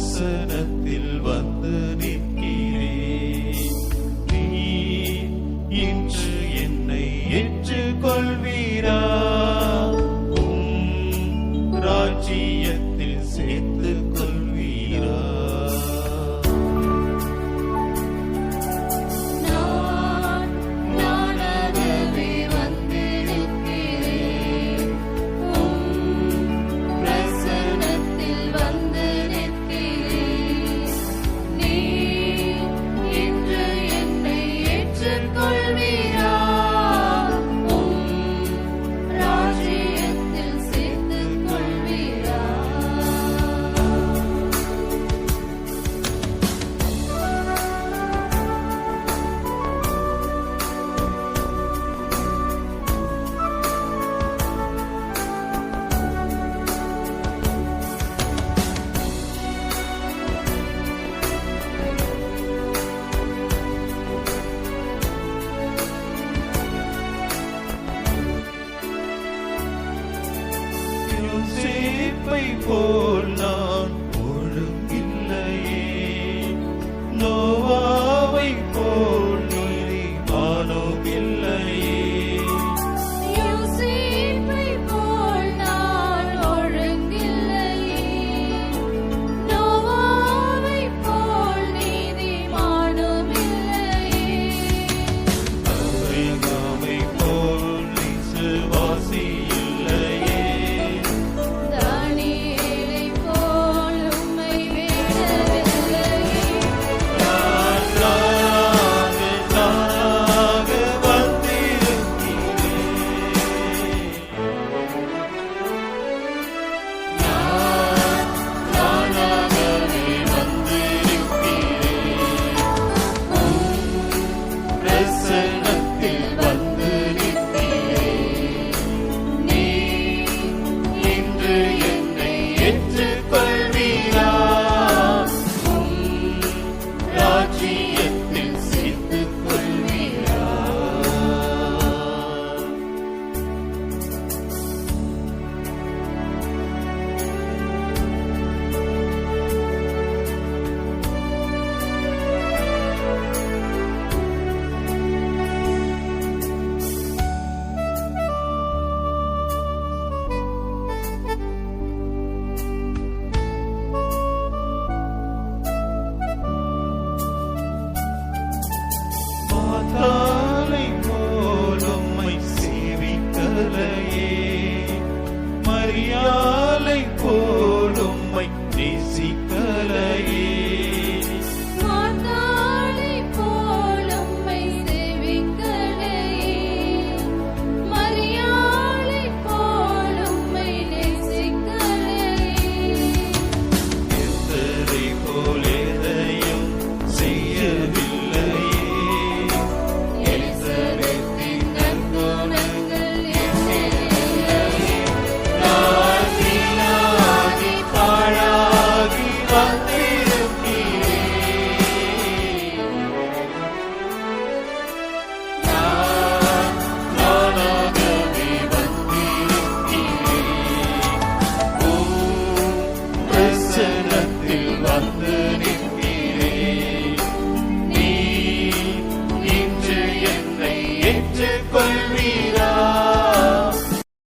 பிரசனத்தில் வந்து நிற்கிறேன். நீ இன்று என்னை ஏற்றுக்கொள்வீரா? foi the